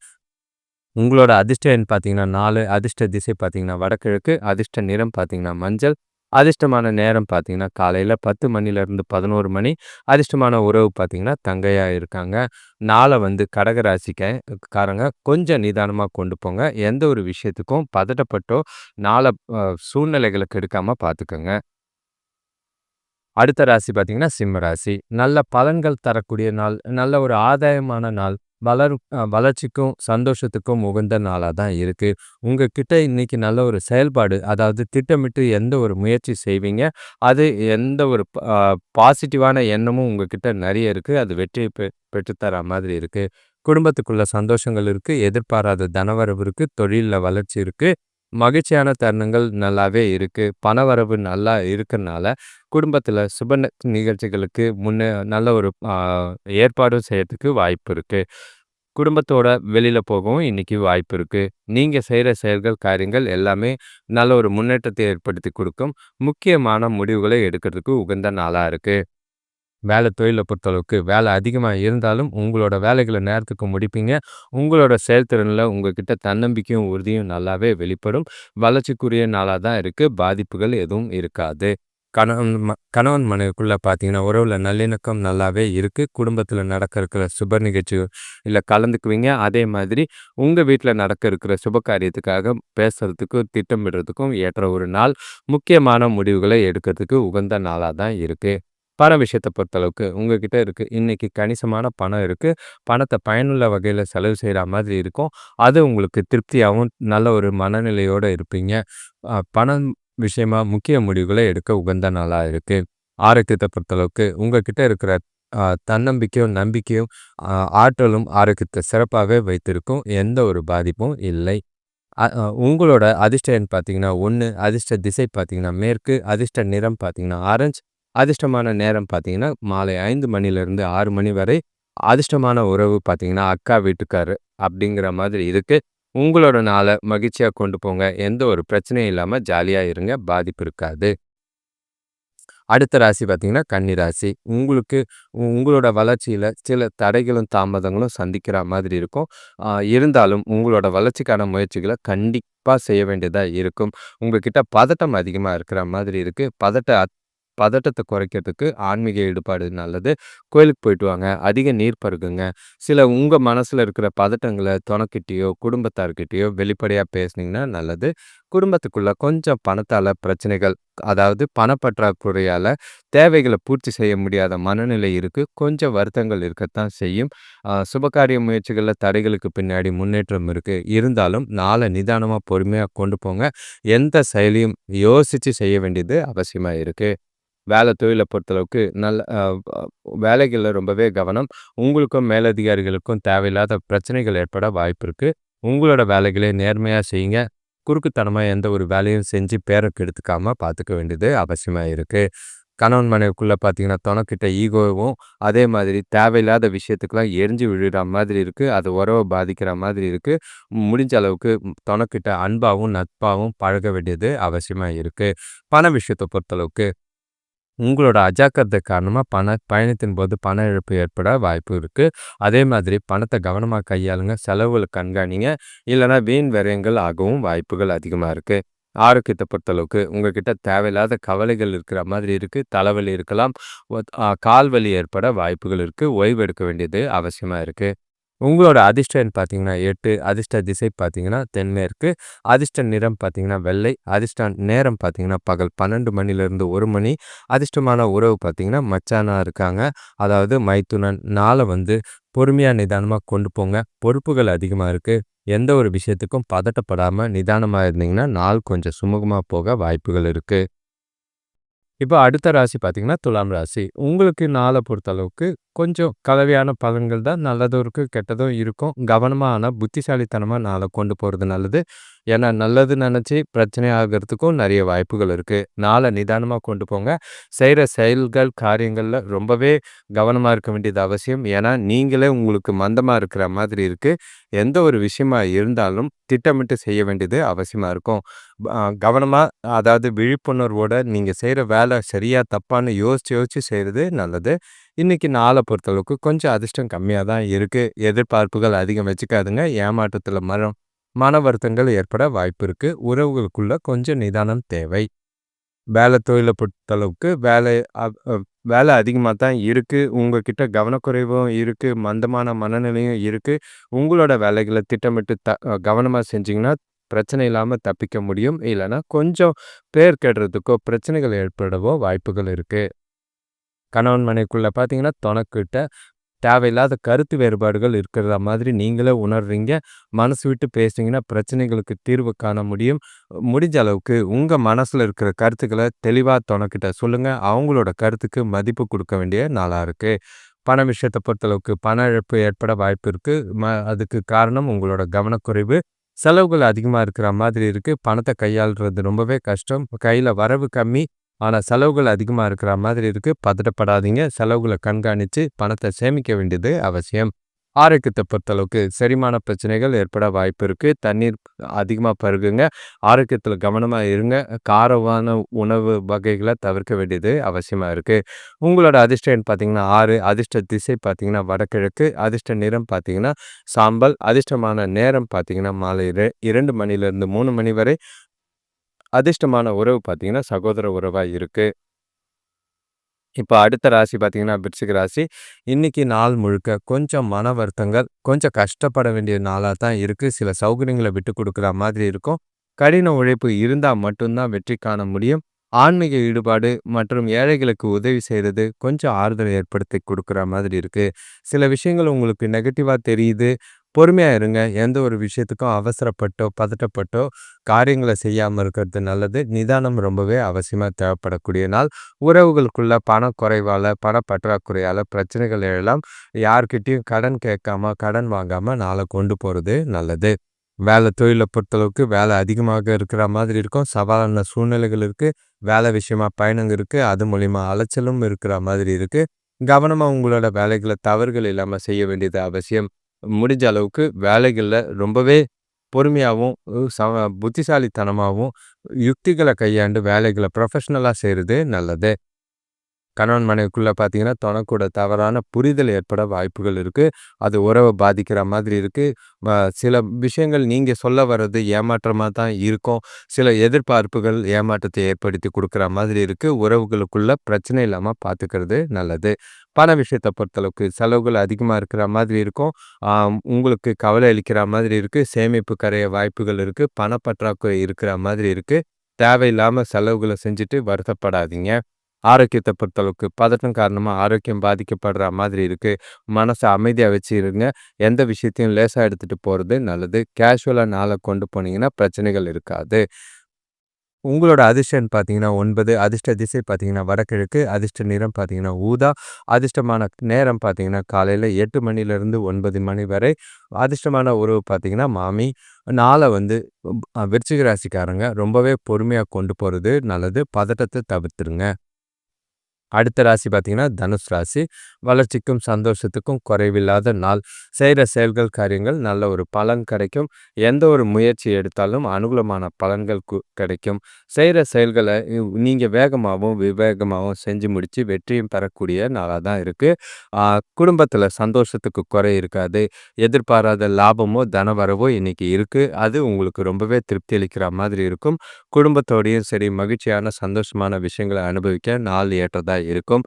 உங்களோட அதிர்ஷ்ட எண் பார்த்தீங்கன்னா நாலு அதிர்ஷ்ட திசை பார்த்தீங்கன்னா வடகிழக்கு, அதிர்ஷ்ட நிறம் பார்த்தீங்கன்னா மஞ்சள், அதிர்ஷ்டமான நேரம் பார்த்தீங்கன்னா காலையில் பத்து மணிலேருந்து 11 மணி, அதிர்ஷ்டமான உறவு பார்த்தீங்கன்னா தங்கையாக இருக்காங்க. நாளை வந்து கடக ராசிக்க காரங்க கொஞ்சம் நிதானமாக கொண்டு போங்க. எந்த ஒரு விஷயத்துக்கும் பதட்டப்பட்டோ, நாளை சூழ்நிலைகளை கெடுக்காமல் பார்த்துக்கோங்க அடுத்த ராசி பார்த்தீங்கன்னா, சிம்ம ராசி. நல்ல பலன்கள் தரக்கூடிய நாள், நல்ல ஒரு ஆதாயமான நாள், வளர் வளர்ச்சிக்கும், சந்தோஷத்துக்கும் உகந்த நாளாக தான் இருக்கு. உங்ககிட்ட இன்றைக்கி நல்ல ஒரு செயல்பாடு, அதாவது திட்டமிட்டு எந்த ஒரு முயற்சி செய்வீங்க. அது எந்த ஒரு பாசிட்டிவான எண்ணமும் உங்ககிட்ட நிறைய இருக்குது அது வெற்றியை பெ பெற்றுத்தர மாதிரி இருக்குது குடும்பத்துக்குள்ள சந்தோஷங்கள் இருக்குது எதிர்பாராத தனவரவு இருக்குது தொழிலில் வளர்ச்சி இருக்குது மகிழ்ச்சியான தருணங்கள் நல்லாவே இருக்குது பணவரவு நல்லா இருக்கிறனால குடும்பத்தில் சுப ந நிகழ்ச்சிகளுக்கு முன்னே நல்ல ஒரு ஏற்பாடும் செய்யறதுக்கு வாய்ப்பு இருக்குது குடும்பத்தோட வெளியில் போகவும் இன்னைக்கு வாய்ப்பு இருக்குது நீங்கள் செய்கிற செயல்கள், காரியங்கள் எல்லாமே நல்ல ஒரு முன்னேற்றத்தை ஏற்படுத்தி கொடுக்கும். முக்கியமான முடிவுகளை எடுக்கிறதுக்கு உகந்த நாளாக இருக்குது வேலை தொழிலை பொறுத்தளவுக்கு வேலை அதிகமாக இருந்தாலும், உங்களோட வேலைகளை நேரத்துக்கு முடிப்பீங்க. உங்களோட செயல்திறனில் உங்ககிட்ட தன்னம்பிக்கையும், உறுதியும் நல்லாவே வெளிப்படும். வளர்ச்சிக்குரிய நாளாக தான் இருக்குது பாதிப்புகள் எதுவும் இருக்காது. கணவன் ம கணவன் மனைவிக்குள்ளே பார்த்தீங்கன்னா, உறவுல நல்லிணக்கம் நல்லாவே இருக்குது குடும்பத்தில் நடக்க இருக்கிற சுப நிகழ்ச்சியில கலந்துக்குவீங்க. அதே மாதிரி உங்கள் வீட்டில் நடக்க இருக்கிற சுப காரியத்துக்காக பேசுறதுக்கும், திட்டமிடுறதுக்கும் ஏற்ற ஒரு நாள். முக்கியமான முடிவுகளை எடுக்கிறதுக்கு உகந்த நாளாக தான் இருக்குது பண விஷயத்தை பொறுத்தளவுக்கு உங்ககிட்ட இருக்குது இன்றைக்கி கணிசமான பணம் இருக்குது பணத்தை பயனுள்ள வகையில் செலவு செய்கிற மாதிரி இருக்கும். அது உங்களுக்கு திருப்தியாகவும் நல்ல ஒரு மனநிலையோடு இருப்பீங்க. பணம் விஷயமா முக்கிய முடிவுகளை எடுக்க உகந்த நாளாக இருக்குது ஆரோக்கியத்தை பொறுத்தளவுக்கு உங்ககிட்ட இருக்கிற தன்னம்பிக்கையும், நம்பிக்கையும், ஆற்றலும் ஆரோக்கியத்தை சிறப்பாகவே வைத்திருக்கும். எந்த ஒரு பாதிப்பும் இல்லை. உங்களோட அதிர்ஷ்ட பார்த்தீங்கன்னா ஒன்று அதிர்ஷ்ட திசை பார்த்தீங்கன்னா மேற்கு, அதிர்ஷ்ட நிறம் பார்த்தீங்கன்னா ஆரஞ்ச், அதிர்ஷ்டமான நேரம் பார்த்தீங்கன்னா மாலை ஐந்து மணிலேருந்து ஆறு மணி வரை, அதிர்ஷ்டமான உறவு பார்த்தீங்கன்னா அக்கா வீட்டுக்காரு அப்படிங்கிற மாதிரி இருக்கு. உங்களோட நாளை மகிழ்ச்சியாக கொண்டு போங்க. எந்த ஒரு பிரச்சனையும் இல்லாமல் ஜாலியாக இருங்க. பாதிப்பு இருக்காது. அடுத்த ராசி பார்த்தீங்கன்னா, கன்னி ராசி. உங்களுக்கு உங்களோட வளர்ச்சியில் சில தடைகளும், தாமதங்களும் சந்திக்கிற மாதிரி இருக்கும். இருந்தாலும் உங்களோட வளர்ச்சிக்கான முயற்சிகளை கண்டிப்பாக செய்ய வேண்டியதாக இருக்கும். உங்ககிட்ட பதட்டம் அதிகமாக இருக்கிற மாதிரி இருக்கு. பதட்ட பதட்டத்தை குறைக்கிறதுக்கு ஆன்மீக ஈடுபாடு நல்லது. கோயிலுக்கு போயிட்டு வாங்க. அதிக நீர் பருகுங்க. சில உங்கள் மனசில் இருக்கிற பதட்டங்களை துணக்கிட்டேயோ குடும்பத்தார்கிட்டேயோ வெளிப்படையாக பேசுனீங்கன்னா நல்லது. குடும்பத்துக்குள்ளே கொஞ்சம் பணத்தால் பிரச்சனைகள், அதாவது பணப்பற்றாக்குறையால் தேவைகளை பூர்த்தி செய்ய முடியாத மனநிலை இருக்குது கொஞ்சம் வருத்தங்கள் இருக்கத்தான் செய்யும். சுபகாரிய முயற்சிகளில் தடைகளுக்கு பின்னாடி முன்னேற்றம் இருக்குது இருந்தாலும் நாளை நிதானமாக பொறுமையாக கொண்டு போங்க. எந்த செயலையும் யோசித்து செய்ய வேண்டியது அவசியமாக இருக்குது வேலை தொழிலை பொறுத்தளவுக்கு நல்ல வேலைகளில் ரொம்பவே கவனம். உங்களுக்கும் மேலதிகாரிகளுக்கும் தேவையில்லாத பிரச்சனைகள் ஏற்பட வாய்ப்பு இருக்குது உங்களோட வேலைகளை நேர்மையாக செய்யுங்க. குறுக்குத்தனமாக எந்த ஒரு வேலையும் செஞ்சு பேரை கெடுத்துக்காமல் பார்த்துக்க வேண்டியது அவசியமாக இருக்குது கணவன் மனைவிக்குள்ளே பார்த்தீங்கன்னா, தொணக்கிட்ட ஈகோவும், அதே மாதிரி தேவையில்லாத விஷயத்துக்கெலாம் எரிஞ்சு விழுகிற மாதிரி இருக்குது அது உறவை பாதிக்கிற மாதிரி இருக்குது முடிஞ்ச அளவுக்கு தொணக்கிட்ட அன்பாகவும் நட்பாகவும் பழக வேண்டியது அவசியமாக இருக்குது பண விஷயத்தை பொறுத்தளவுக்கு உங்களோட அஜாக்கிரதை காரணமாக பண பயணத்தின் போது பண இழப்பு ஏற்பட வாய்ப்பு இருக்குது அதே மாதிரி பணத்தை கவனமாக கையாளுங்க. செலவுகளை கண்காணிங்க. இல்லைனா வீண் விரயங்கள் ஆகவும் வாய்ப்புகள் அதிகமாக இருக்குது ஆரோக்கியத்தை பொறுத்தளவுக்கு உங்ககிட்ட தேவையில்லாத கவலைகள் இருக்கிற மாதிரி இருக்குது தலைவலி இருக்கலாம். கால் வலி ஏற்பட வாய்ப்புகள் இருக்குது ஓய்வு எடுக்க வேண்டியது அவசியமாக இருக்குது உங்களோட அதிர்ஷ்டன் பார்த்தீங்கன்னா எட்டு அதிர்ஷ்ட திசை பார்த்தீங்கன்னா தென்மேற்கு, அதிர்ஷ்ட நிறம் பார்த்தீங்கன்னா வெள்ளை, அதிர்ஷ்ட நேரம் பார்த்தீங்கன்னா பகல் 12 மணிலேருந்து ஒரு மணி, அதிர்ஷ்டமான உறவு பார்த்தீங்கன்னா மச்சானா இருக்காங்க. அதாவது மைத்துனன். நாளை வந்து பொறுமையாக நிதானமாக கொண்டு போங்க. பொறுப்புகள் அதிகமாக இருக்குது எந்த ஒரு விஷயத்துக்கும் பதட்டப்படாமல் நிதானமாக இருந்தீங்கன்னா, நாள் கொஞ்சம் சுமூகமாக போக வாய்ப்புகள் இருக்குது இப்போ அடுத்த ராசி பார்த்தீங்கன்னா, துலாம் ராசி. உங்களுக்கு நாளை பொறுத்தளவுக்கு கொஞ்சம் கலவையான பலன்கள் தான். நல்லதும் இருக்குது கெட்டதும் இருக்கும். கவனமாக ஆனால் புத்திசாலித்தனமாக நாளை கொண்டு போகிறது நல்லது. ஏன்னா நல்லது நினச்சி பிரச்சனை ஆகிறதுக்கும் நிறைய வாய்ப்புகள் இருக்குது நாளை நிதானமாக கொண்டு போங்க. செய்கிற செயல்கள், காரியங்களில் ரொம்பவே கவனமாக இருக்க வேண்டியது அவசியம். ஏன்னா நீங்களே உங்களுக்கு மந்தமாக இருக்கிற மாதிரி இருக்குது எந்த ஒரு விஷயமா இருந்தாலும் திட்டமிட்டு செய்ய வேண்டியது அவசியமாக இருக்கும். கவனமாக அதாவது விழிப்புணர்வோடு நீங்கள் செய்கிற வேலை சரியாக தப்பான்னு யோசித்து யோசித்து செய்கிறது நல்லது. இன்றைக்கி நாளை பொறுத்தளவுக்கு கொஞ்சம் அதிர்ஷ்டம் கம்மியாக தான் இருக்குது எதிர்பார்ப்புகள் அதிகம் வச்சுக்காதுங்க. ஏமாற்றத்தில் மனம் மன வருத்தங்கள் ஏற்பட வாய்ப்பு இருக்குது உறவுகளுக்குள்ளே கொஞ்சம் நிதானம் தேவை. வேலை தொழிலை பொறுத்தளவுக்கு வேலை வேலை அதிகமாக தான் இருக்குது உங்ககிட்ட கவனக்குறைவும் இருக்குது மந்தமான மனநிலையும் இருக்குது உங்களோட வேலைகளை திட்டமிட்டு த கவனமாக செஞ்சிங்கன்னா பிரச்சனை இல்லாமல் தப்பிக்க முடியும். இல்லைன்னா கொஞ்சம் பேர் கெடுறதுக்கோ, பிரச்சனைகள் ஏற்படவோ வாய்ப்புகள் இருக்குது கணவன் மனைக்குள்ளே பார்த்தீங்கன்னா, தொணக்கிட்ட தேவையில்லாத கருத்து வேறுபாடுகள் இருக்கிற மாதிரி நீங்களே உணர்றீங்க. மனசு விட்டு பேசுனீங்கன்னா, பிரச்சனைகளுக்கு தீர்வு காண முடியும். முடிஞ்ச அளவுக்கு உங்கள் மனசில் இருக்கிற கருத்துக்களை தெளிவாக தொணக்கிட்ட சொல்லுங்கள் அவங்களோட கருத்துக்கு மதிப்பு கொடுக்க வேண்டிய நாளாக இருக்குது பண விஷயத்தை பொறுத்தளவுக்கு பண இழப்பு ஏற்பட வாய்ப்பு இருக்குது ம அதுக்கு காரணம் உங்களோட கவனக்குறைவு. செலவுகள் அதிகமாக இருக்கிற மாதிரி இருக்குது பணத்தை கையாளுறது ரொம்பவே கஷ்டம். கையில் வரவு கம்மி. ஆனால் செலவுகள் அதிகமாக இருக்கிற மாதிரி இருக்கு. பதட்டப்படாதீங்க. செலவுகளை கண்காணித்து பணத்தை சேமிக்க வேண்டியது அவசியம். ஆரோக்கியத்தை பொறுத்தளவுக்கு செரிமான பிரச்சனைகள் ஏற்பட வாய்ப்பு இருக்கு. தண்ணீர் அதிகமாக பருகுங்க. ஆரோக்கியத்தில் கவனமாக இருங்க. காரமான உணவு வகைகளை தவிர்க்க வேண்டியது அவசியமாக இருக்கு. உங்களோட அதிர்ஷ்டம் பார்த்தீங்கன்னா ஆறு அதிர்ஷ்ட திசை பார்த்தீங்கன்னா வடகிழக்கு. அதிர்ஷ்ட நிறம் பார்த்தீங்கன்னா சாம்பல். அதிர்ஷ்டமான நேரம் பார்த்தீங்கன்னா மாலை ரெ 2 மணிலிருந்து 3 மணி வரை. அதிர்ஷ்டமான உறவு பார்த்திங்கன்னா சகோதர உறவாக இருக்குது இப்போ அடுத்த ராசி பார்த்தீங்கன்னா, விருச்சிக ராசி. இன்றைக்கி நாள் முழுக்க கொஞ்சம் மன வருத்தங்கள், கொஞ்சம் கஷ்டப்பட வேண்டிய நாளாக தான் இருக்குது சில சௌகரியங்களை விட்டு கொடுக்குற மாதிரி இருக்கும். கடின உழைப்பு இருந்தால் மட்டும்தான் வெற்றி காண முடியும். ஆன்மீக ஈடுபாடு மற்றும் ஏழைகளுக்கு உதவி செய்கிறது கொஞ்சம் ஆறுதல் ஏற்படுத்தி கொடுக்குற மாதிரி இருக்குது சில விஷயங்கள் உங்களுக்கு நெகட்டிவாக தெரியுது. பொறுமையாக இருங்க. எந்த ஒரு விஷயத்துக்கும் அவசரப்பட்டோ, பதட்டப்பட்டோ காரியங்களை செய்யாமல் இருக்கிறது நல்லது. நிதானம் ரொம்பவே அவசியமாக தேவைப்படக்கூடிய நாள். உறவுகளுக்குள்ள பணக் குறைவால் பண பற்றாக்குறையால் பிரச்சனைகள் எழலாம். யார்கிட்டையும் கடன் கேட்காம, கடன் வாங்காமல் நாளை கொண்டு போகிறது நல்லது. வேலை தொழிலை பொறுத்தளவுக்கு வேலை அதிகமாக இருக்கிற மாதிரி இருக்கும். சவாலான சூழ்நிலைகள் இருக்குது வேலை விஷயமா பயணங்கள் இருக்குது அது மூலிமா அலைச்சலும் இருக்கிற மாதிரி இருக்குது கவனமாக உங்களோட வேலைகளை தவறுகள் இல்லாமல் செய்ய வேண்டியது அவசியம். முடிஞ்ச அளவுக்கு வேலைகளில் ரொம்பவே பொறுமையாகவும் ச புத்திசாலித்தனமாகவும் யுக்திகளை கையாண்டு வேலைகளை ப்ரொஃபஷ்னலாக செய்கிறது நல்லது. கணவன் மனைவிக்குள்ளே பார்த்தீங்கன்னா, தனக்கூட தவறான புரிதல் ஏற்பட வாய்ப்புகள் இருக்குது அது உறவை பாதிக்கிற மாதிரி இருக்குது சில விஷயங்கள் நீங்கள் சொல்ல வர்றது ஏமாற்றமாக தான் இருக்கும். சில எதிர்பார்ப்புகள் ஏமாற்றத்தை ஏற்படுத்தி கொடுக்குற மாதிரி இருக்குது உறவுகளுக்குள்ள பிரச்சனை இல்லாமல் பார்த்துக்கிறது நல்லது. பண விஷயத்தை பொறுத்தளவுக்கு செலவுகள் அதிகமாக இருக்கிற மாதிரி இருக்கும். உங்களுக்கு கவலை அளிக்கிற மாதிரி இருக்குது சேமிப்பு கரைய வாய்ப்புகள் இருக்குது பணப்பற்றாக்குறை இருக்கிற மாதிரி இருக்குது தேவையில்லாமல் செலவுகளை செஞ்சுட்டு வருத்தப்படாதீங்க. ஆரோக்கியத்தை பொறுத்தளவுக்கு பதட்டம் காரணமாக ஆரோக்கியம் பாதிக்கப்படுற மாதிரி இருக்குது மனசை அமைதியாக வச்சுருங்க எந்த விஷயத்தையும் லேசாக எடுத்துகிட்டு போகிறது நல்லது. கேஷுவலாக நாளை கொண்டு போனீங்கன்னா பிரச்சனைகள் இருக்காது. உங்களோட அதிர்ஷ்ட பார்த்தீங்கன்னா ஒன்பது அதிர்ஷ்ட திசை பார்த்தீங்கன்னா வடகிழக்கு. அதிர்ஷ்ட நிறம் பார்த்தீங்கன்னா ஊதா. அதிர்ஷ்டமான நேரம் பார்த்தீங்கன்னா காலையில் எட்டு மணிலேருந்து ஒன்பது மணி வரை. அதிர்ஷ்டமான உறவு பார்த்தீங்கன்னா மாமி. நாளை வந்து விருச்சிக ராசிக்காரங்க ரொம்பவே பொறுமையாக கொண்டு போகிறது நல்லது. பதட்டத்தை தவிர்த்துருங்க. அடுத்த ராசி பார்த்தீங்கன்னா தனுஷ் ராசி. வளர்ச்சிக்கும், சந்தோஷத்துக்கும் குறைவில்லாத நாள். செய்கிற செயல்கள், காரியங்கள் நல்ல ஒரு பலன் கிடைக்கும். எந்த ஒரு முயற்சி எடுத்தாலும் அனுகூலமான பலன்கள் கு கிடைக்கும். செய்கிற செயல்களை நீங்கள் வேகமாகவும் விவேகமாகவும் செஞ்சு முடித்து வெற்றியும் பெறக்கூடிய நாளாக தான் இருக்குது குடும்பத்தில் சந்தோஷத்துக்கு குறை இருக்காது. எதிர்பாராத லாபமோ, தனவரவோ இன்னைக்கு இருக்குது அது உங்களுக்கு ரொம்பவே திருப்தி அளிக்கிற மாதிரி இருக்கும். குடும்பத்தோடயும் சரி மகிழ்ச்சியான, சந்தோஷமான விஷயங்களை அனுபவிக்க நாள் ஏற்றதாக இருக்கும்.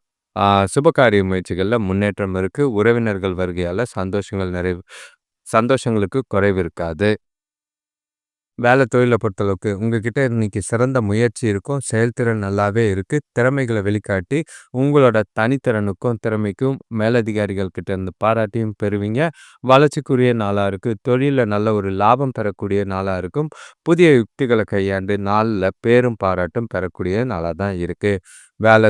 சுபகாரிய முயற்சிகளில் முன்னேற்றம் இருக்கு. உறவினர்கள் வருகையால் சந்தோஷங்கள் நிறைவு சந்தோஷங்களுக்கு குறைவு இருக்காது. வேலை தொழிலை பொறுத்தளவுக்கு உங்ககிட்ட இன்னைக்கு சிறந்த முயற்சி இருக்கும். செயல்திறன் நல்லாவே இருக்குது திறமைகளை வெளிக்காட்டி, உங்களோட தனித்திறனுக்கும், திறமைக்கும் மேலதிகாரிகள் கிட்ட இருந்து பாராட்டியும் பெறுவீங்க. வளர்ச்சிக்குரிய நாளாக இருக்குது தொழிலில் நல்ல ஒரு லாபம் பெறக்கூடிய நாளாக இருக்கும். புதிய யுக்திகளை கையாண்டு நாளில் பேரும் பாராட்டும் பெறக்கூடிய நாளாக தான் இருக்குது வேலை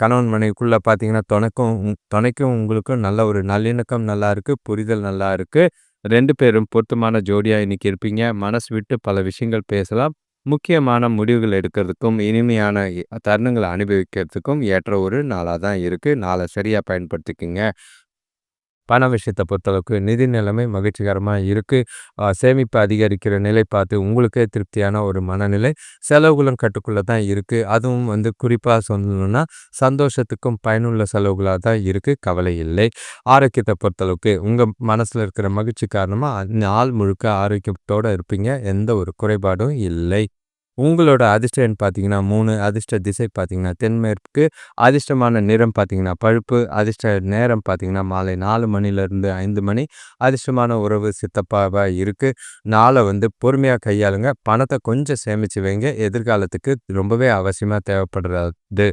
கணவன் மனைவிக்குள்ளே பார்த்தீங்கன்னா, துணைக்கும் துணைக்கும் உங்களுக்கும் நல்ல ஒரு நல்லிணக்கம் நல்லா இருக்குது புரிதல் நல்லா இருக்குது ரெண்டு பேரும் பொருத்தமான ஜோடியாக இன்றைக்கி இருப்பீங்க. மனசு விட்டு பல விஷயங்கள் பேசலாம். முக்கியமான முடிவுகள் எடுக்கிறதுக்கும், இனிமையான தருணங்களை அனுபவிக்கிறதுக்கும் ஏற்ற ஒரு நாளாக தான் இருக்குது நாளை சரியாக பயன்படுத்திக்கிங்க பண விஷயத்தை பொறுத்தளவுக்கு நிதி நிலைமை மகிழ்ச்சிகரமாக இருக்குது சேமிப்பு அதிகரிக்கிற நிலை பார்த்து உங்களுக்கே திருப்தியான ஒரு மனநிலை. செலவுகளும் கட்டுக்குள்ளே தான் இருக்குது அதுவும் வந்து குறிப்பாக சொல்லணும்னா, சந்தோஷத்துக்கும் பயனுள்ள செலவுகளாக தான் இருக்குது கவலை இல்லை. ஆரோக்கியத்தை பொறுத்தளவுக்கு உங்கள் மனசில் இருக்கிற மகிழ்ச்சி காரணமாக நாள் முழுக்க ஆரோக்கியத்தோடு இருப்பீங்க. எந்த ஒரு குறைபாடும் இல்லை. உங்களோட அதிர்ஷ்டம் பார்த்தீங்கன்னா மூணு அதிர்ஷ்ட திசை பார்த்தீங்கன்னா தென்மேற்கு, அதிர்ஷ்டமான நிறம் பார்த்தீங்கன்னா பழுப்பு, அதிர்ஷ்ட நேரம் பார்த்தீங்கன்னா மாலை நாலு மணிலேருந்து ஐந்து மணி. அதிர்ஷ்டமான உறவு சித்தப்பாவாக இருக்கு. நாளை வந்து பொறுமையாக கையாளுங்க. பணத்தை கொஞ்சம் சேமிச்சு வைங்க. எதிர்காலத்துக்கு ரொம்பவே அவசியமாக தேவைப்படுறது.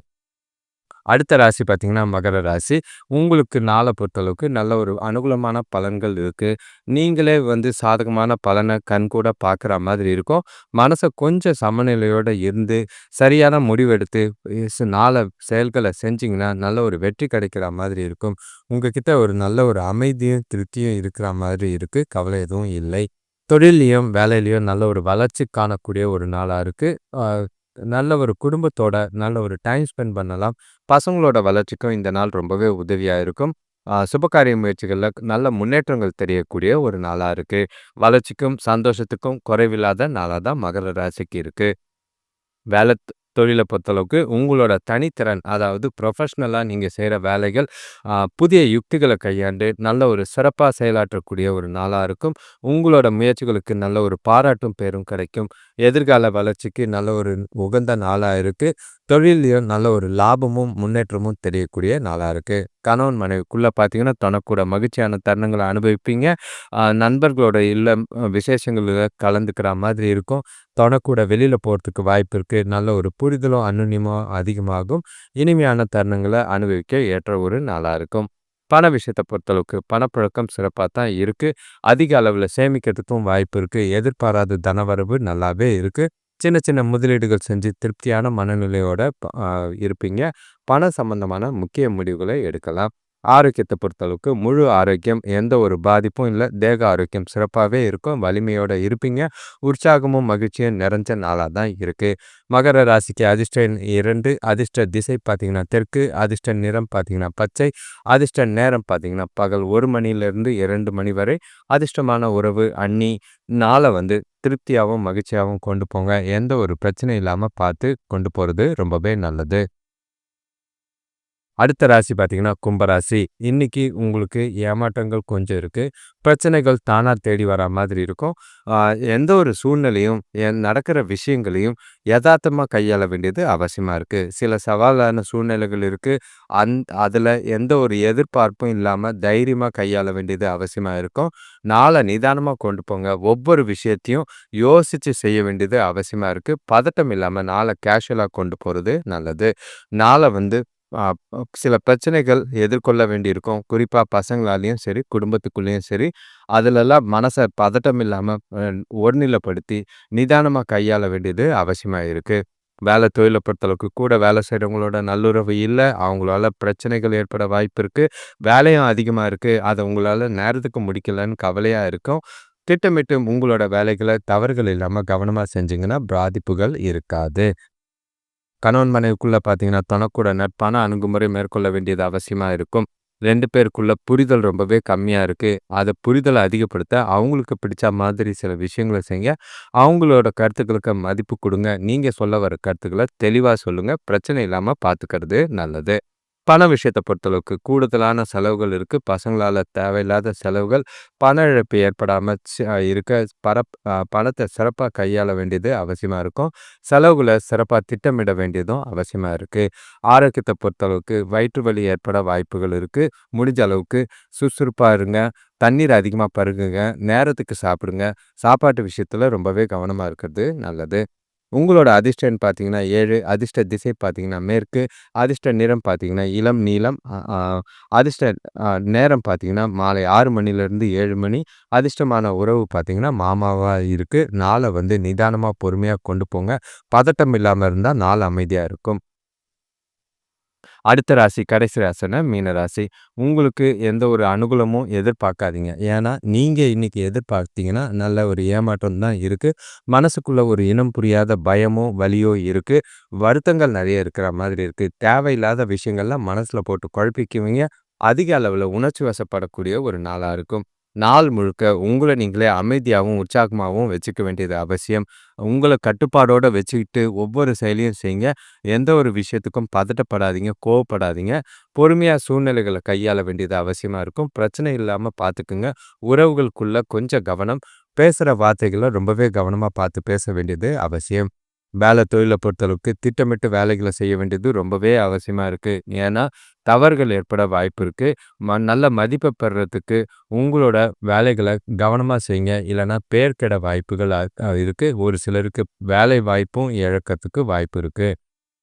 அடுத்த ராசி பார்த்தீங்கன்னா, மகர ராசி. உங்களுக்கு நாளை பொறுத்தளவுக்கு நல்ல ஒரு அனுகூலமான பலன்கள் இருக்குது நீங்களே வந்து சாதகமான பலனை கண்கூட பார்க்குற மாதிரி இருக்கும். மனசை கொஞ்சம் சமநிலையோடு இருந்து, சரியான முடிவெடுத்து நாளை செயல்களை செஞ்சிங்கன்னா நல்ல ஒரு வெற்றி கிடைக்கிற மாதிரி இருக்கும். உங்ககிட்ட ஒரு நல்ல ஒரு அமைதியும், திருப்தியும் இருக்கிற மாதிரி இருக்குது கவலை எதுவும் இல்லை. தொழிலையும் வேலையிலையும் நல்ல ஒரு வளர்ச்சி காணக்கூடிய ஒரு நாளாக இருக்குது நல்ல ஒரு குடும்பத்தோட நல்ல ஒரு டைம் ஸ்பெண்ட் பண்ணலாம். பசங்களோட வளர்ச்சிக்கும் இந்த நாள் ரொம்பவே உதவியாக இருக்கும். சுபகாரிய முயற்சிகளில் நல்ல முன்னேற்றங்கள் தெரியக்கூடிய ஒரு நாளாக இருக்குது வளர்ச்சிக்கும், சந்தோஷத்துக்கும் குறைவில்லாத நாளாக தான் மகர ராசிக்கு இருக்குது வேலை தொழிலை பொறுத்தளவுக்கு உங்களோட தனித்திறன், அதாவது ப்ரொஃபஷ்னலாக நீங்கள் செய்கிற வேலைகள், புதிய யுக்திகளை கையாண்டு நல்ல ஒரு சிறப்பாக செயலாற்றக்கூடிய ஒரு நாளாக இருக்கும். உங்களோட முயற்சிகளுக்கு நல்ல ஒரு பாராட்டும், பேரும் கிடைக்கும். எதிர்கால வளர்ச்சிக்கு நல்ல ஒரு உகந்த நாளாக இருக்குது தொழிலையும் நல்ல ஒரு லாபமும், முன்னேற்றமும் தெரியக்கூடிய நாளாக இருக்குது கணவன் மனைவிக்குள்ளே பார்த்தீங்கன்னா, தனக்கூட மகிழ்ச்சியான தருணங்களை அனுபவிப்பீங்க. நண்பர்களோட இல்ல விசேஷங்களில் கலந்துக்கிற மாதிரி இருக்கும். தொனக்கூட வெளியில் போகிறதுக்கு வாய்ப்பு இருக்குது நல்ல ஒரு புரிதலும், அனுநியமும் அதிகமாகும். இனிமையான தருணங்களை அனுபவிக்க ஏற்ற ஒரு நாளாக இருக்கும். பண விஷயத்தை பொறுத்தளவுக்கு பணப்பழக்கம் சிறப்பாக தான் இருக்குது அதிக அளவில் சேமிக்கிறதுக்கும் வாய்ப்பு இருக்குது எதிர்பாராத தனவரவு நல்லாவே இருக்குது சின்ன சின்ன முதலீடுகள் செஞ்சு திருப்தியான மனநிலையோட இருப்பீங்க. பண சம்பந்தமான முக்கிய முடிவுகளை எடுக்கலாம். ஆரோக்கியத்தை பொறுத்தளவுக்கு முழு ஆரோக்கியம், எந்த ஒரு பாதிப்பும் இல்லை தேக ஆரோக்கியம் சிறப்பாகவே இருக்கும். வலிமையோடு இருப்பீங்க. உற்சாகமும், மகிழ்ச்சியும் நிறைஞ்ச நாளாக தான் இருக்குது மகர ராசிக்கு அதிர்ஷ்ட இரண்டு அதிர்ஷ்ட திசை பார்த்தீங்கன்னா தெற்கு, அதிர்ஷ்ட நிறம் பார்த்தீங்கன்னா பச்சை, அதிர்ஷ்ட நேரம் பார்த்தீங்கன்னா பகல் ஒரு மணிலேருந்து இரண்டு மணி வரை. அதிர்ஷ்டமான உறவு அண்ணி. நாளை வந்து திருப்தியாகவும் மகிழ்ச்சியாகவும் கொண்டு போங்க. எந்த ஒரு பிரச்சனையும் இல்லாமல் பார்த்து கொண்டு போகிறது ரொம்பவே நல்லது. அடுத்த ராசி பார்த்தீங்கன்னா, கும்பராசி. இன்னைக்கு உங்களுக்கு ஏமாற்றங்கள் கொஞ்சம் இருக்கு. பிரச்சனைகள் தானா தேடி வர மாதிரி இருக்கும். எந்த ஒரு சூழ்நிலையும், என் நடக்கிற விஷயங்களையும் யதார்த்தமாக கையாள வேண்டியது அவசியமாக இருக்கு. சில சவாலான சூழ்நிலைகள் இருக்கு. அந் அதில் எந்த ஒரு எதிர்பார்ப்பும் இல்லாமல் தைரியமாக கையாள வேண்டியது அவசியமாக இருக்கும். நாளை நிதானமாக கொண்டு போங்க. ஒவ்வொரு விஷயத்தையும் யோசித்து செய்ய வேண்டியது அவசியமாக இருக்கு. பதட்டம் இல்லாமல் நாளை கேஷுவலாக கொண்டு போகிறது நல்லது. நாளை வந்து சில பிரச்சனைகள் எதிர்கொள்ள வேண்டியிருக்கும். குறிப்பாக பசங்களாலேயும் சரி, குடும்பத்துக்குள்ளேயும் சரி. அதிலெல்லாம் மனசை பதட்டம் இல்லாமல் ஒருநிலைப்படுத்தி, நிதானமாக கையாள வேண்டியது அவசியமாக இருக்குது வேலை தொழிலை பொறுத்தளவுக்கு கூட வேலை செய்கிறவங்களோட நல்லுறவு இல்லை அவங்களால பிரச்சனைகள் ஏற்பட வாய்ப்பு இருக்குது வேலையும் அதிகமாக இருக்குது அதை உங்களால் நேரத்துக்கு முடிக்கலன்னு கவலையாக இருக்கும். திட்டமிட்டு உங்களோட வேலைகளை தவறுகள் இல்லாமல் கவனமாக செஞ்சிங்கன்னா பாதிப்புகள் இருக்காது. கணவன் மனைவிக்குள்ளே பார்த்தீங்கன்னா, தனக்கூட நட்பான அணுகுமுறை மேற்கொள்ள வேண்டியது அவசியமாக இருக்கும். ரெண்டு பேருக்குள்ள புரிதல் ரொம்பவே கம்மியாக இருக்குது அதை புரிதலை அதிகப்படுத்த அவங்களுக்கு பிடிச்ச மாதிரி சில விஷயங்கள செய்ய அவங்களோட கருத்துக்களுக்கு மதிப்பு கொடுங்க நீங்கள் சொல்ல வர கருத்துக்களை தெளிவாக சொல்லுங்கள் பிரச்சனை இல்லாமல் பார்த்துக்கிறது நல்லது. பண விஷயத்தை பொறுத்தளவுக்கு கூடுதலான செலவுகள் இருக்குது பசங்களால் தேவையில்லாத செலவுகள், பண இழப்பு ஏற்படாமல் இருக்க பரப் பணத்தை சிறப்பாக கையாள வேண்டியது அவசியமாக இருக்கும். செலவுகளை சிறப்பாக திட்டமிட வேண்டியதும் அவசியமாக இருக்குது ஆரோக்கியத்தை பொறுத்தளவுக்கு வயிற்று வலி ஏற்பட வாய்ப்புகள் இருக்குது முடிஞ்ச அளவுக்கு சுறுசுறுப்பா இருங்க. தண்ணீர் அதிகமாக பருகுங்க. நேரத்துக்கு சாப்பிடுங்க. சாப்பாட்டு விஷயத்தில் ரொம்பவே கவனமாக இருக்கிறது நல்லது. உங்களோட அதிர்ஷ்ட பார்த்தீங்கன்னா ஏழு அதிர்ஷ்ட திசை பார்த்தீங்கன்னா மேற்கு, அதிர்ஷ்ட நிறம் பார்த்தீங்கன்னா இளம் நீளம் அதிர்ஷ்ட நேரம் பார்த்தீங்கன்னா மாலை ஆறு மணிலேருந்து ஏழு மணி. அதிர்ஷ்டமான உறவு பார்த்தீங்கன்னா மாமாவாக இருக்குது நாளை வந்து நிதானமாக பொறுமையாக கொண்டு போங்க. பதட்டம் இல்லாமல் இருந்தால் நாள் அமைதியாக இருக்கும். அடுத்த ராசி கடைசி ராசினா மீன ராசி. உங்களுக்கு எந்த ஒரு அனுகூலமும் எதிர்பார்க்காதீங்க. ஏன்னா, நீங்கள் இன்றைக்கி எதிர்பார்த்தீங்கன்னா, நல்ல ஒரு ஏமாற்றம் தான் இருக்குது மனசுக்குள்ளே ஒரு இனம் புரியாத பயமோ, வலியோ இருக்குது வருத்தங்கள் நிறைய இருக்கிற மாதிரி இருக்குது தேவையில்லாத விஷயங்கள்லாம் மனசில் போட்டு குழப்பிக்குவீங்க. அதிக அளவில் உணர்ச்சி வசப்படக்கூடிய ஒரு நாளாக இருக்கும். நாள் முழுக்க உங்களை நீங்களே அமைதியாகவும் உற்சாகமாகவும் வச்சுக்க வேண்டியது அவசியம். உங்களை கட்டுப்பாடோடு வச்சுக்கிட்டு ஒவ்வொரு செயலையும் செய்யுங்க. எந்த ஒரு விஷயத்துக்கும் பதட்டப்படாதீங்க, கோவப்படாதீங்க. பொறுமையாக சூழ்நிலைகளை கையாள வேண்டியது அவசியமாக இருக்கும். பிரச்சனை இல்லாமல் பார்த்துக்குங்க. உறவுகளுக்குள்ள கொஞ்சம் கவனம். பேசுகிற வார்த்தைகளை ரொம்பவே கவனமாக பார்த்து பேச வேண்டியது அவசியம். வேலை தொழிலை பொறுத்தளவுக்கு திட்டமிட்டு வேலைகளை செய்ய வேண்டியது ரொம்பவே அவசியமாக இருக்குது ஏன்னா, தவறுகள் ஏற்பட வாய்ப்பு இருக்குது ம நல்ல மதிப்பை பெறுறதுக்கு உங்களோட வேலைகளை கவனமாக செய்யுங்க. இல்லைன்னா பேர் கெட வாய்ப்புகள் இருக்குது ஒரு சிலருக்கு வேலை வாய்ப்பும் இழக்கிறதுக்கு வாய்ப்பு இருக்குது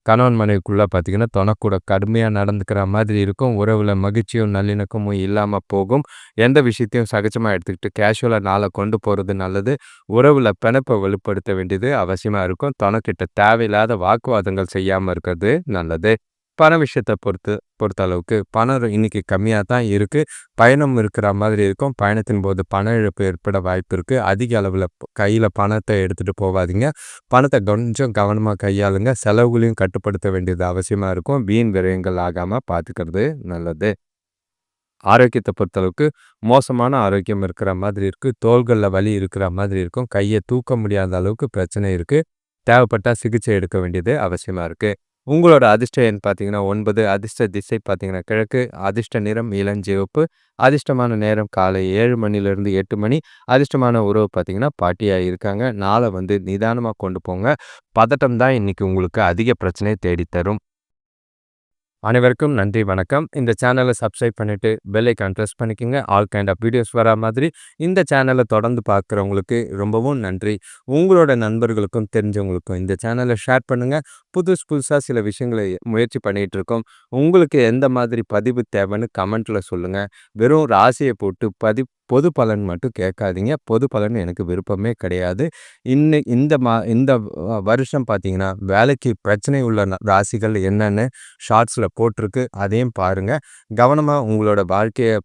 கணவன் மனைவிக்குள்ளே பார்த்தீங்கன்னா, தனக்கூட கடுமையாக நடந்துக்கிற மாதிரி இருக்கும். உறவில் மகிழ்ச்சியும், நல்லிணக்கமும் இல்லாமல் போகும். எந்த விஷயத்தையும் சகஜமாக எடுத்துக்கிட்டு கேஷுவலாக நாளை கொண்டு போகிறது நல்லது. உறவில் பிணப்பை வெளிப்படுத்த வேண்டியது அவசியமாக இருக்கும். தனக்கிட்ட தேவையில்லாத வாக்குவாதங்கள் செய்யாமல் இருக்கிறது நல்லது. பண விஷயத்தை பொறுத்து பொறுத்த அளவுக்கு பணம் இன்னைக்கு கம்மியாக தான் இருக்குது பயணம் இருக்கிற மாதிரி இருக்கும். பயணத்தின் போது பண இழப்பு ஏற்பட வாய்ப்பு இருக்குது அதிக அளவில் கையில் பணத்தை எடுத்துகிட்டு போகாதீங்க பணத்தை கொஞ்சம் கவனமாக கையாளுங்க. செலவுகளையும் கட்டுப்படுத்த வேண்டியது அவசியமாக இருக்கும். வீண் விரயங்கள் ஆகாமல் பார்த்துக்கிறது நல்லது. ஆரோக்கியத்தை பொறுத்தளவுக்கு மோசமான ஆரோக்கியம் இருக்கிற மாதிரி இருக்குது தோள்களில் வலி இருக்கிற மாதிரி இருக்கும். கையை தூக்க முடியாத அளவுக்கு பிரச்சனை இருக்குது தேவைப்பட்டால் சிகிச்சை எடுக்க வேண்டியது அவசியமாக இருக்குது உங்களோட அதிர்ஷ்ட எண் பார்த்தீங்கன்னா ஒன்பது அதிர்ஷ்ட திசை பார்த்தீங்கன்னா கிழக்கு, அதிர்ஷ்ட நிறம் இளஞ்சிவப்பு, அதிர்ஷ்டமான நேரம் காலை ஏழு மணிலேருந்து எட்டு மணி. அதிர்ஷ்டமான உறவு பார்த்தீங்கன்னா பாட்டியாக இருக்காங்க. நாளை வந்து நிதானமாக கொண்டு போங்க. பதட்டம் தான் இன்னைக்கு உங்களுக்கு அதிக பிரச்சனையை தேடித்தரும் அனைவருக்கும் நன்றி, வணக்கம். இந்த சேனலை சப்ஸ்கிரைப் பண்ணிவிட்டு பெல் ஐகான் பிரஸ் பண்ணிக்கங்க. ஆல் கைண்ட் ஆஃப் வீடியோஸ் வரா மாதிரி இந்த சேனலை தொடர்ந்து பார்க்குறவங்களுக்கு ரொம்பவும் நன்றி. உங்களோட நண்பர்களுக்கும், தெரிஞ்சவங்களுக்கும் இந்த சேனலை ஷேர் பண்ணுங்கள் புதுசு புதுசாக சில விஷயங்களை முயற்சி பண்ணிகிட்டு இருக்கோம். உங்களுக்கு எந்த மாதிரி பதிவு தேவைன்னு கமெண்ட்டில் சொல்லுங்கள் வெறும் ராசியை போட்டு பதி பொது பலன் மட்டும் கேட்காதீங்க. பொது பலன் எனக்கு விருப்பமே கிடையாது. இன்னை இந்த மா இந்த வருஷம் பார்த்தீங்கன்னா, வேலைக்கு பிரச்சனை உள்ள ராசிகள் என்னென்னு ஷார்ட்ஸில் போட்டிருக்கு. அதையும் பாருங்க. கவனமாக உங்களோட வாழ்க்கையை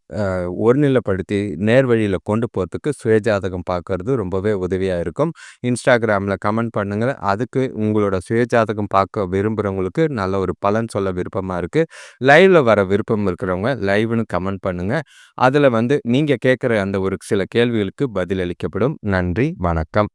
ஒருநிலைப்படுத்தி நேர்வழியில் கொண்டு போகிறதுக்கு சுயஜாதகம் பார்க்கறது ரொம்பவே உதவியாக இருக்கும். இன்ஸ்டாகிராமில் கமெண்ட் பண்ணுங்க. அதுக்கு உங்களோட சுயஜாதகம் பார்க்க பார்க்க விரும்புகிறவங்களுக்கு நல்ல ஒரு பலன் சொல்ல விருப்பமாக இருக்கு. லைவில் வர விருப்பம் இருக்கிறவங்க லைவ்னு கமெண்ட் பண்ணுங்க. அதில் வந்து நீங்கள் கேட்குற அந்த ஒரு சில கேள்விகளுக்கு பதில் அளிக்கப்படும். நன்றி, வணக்கம்.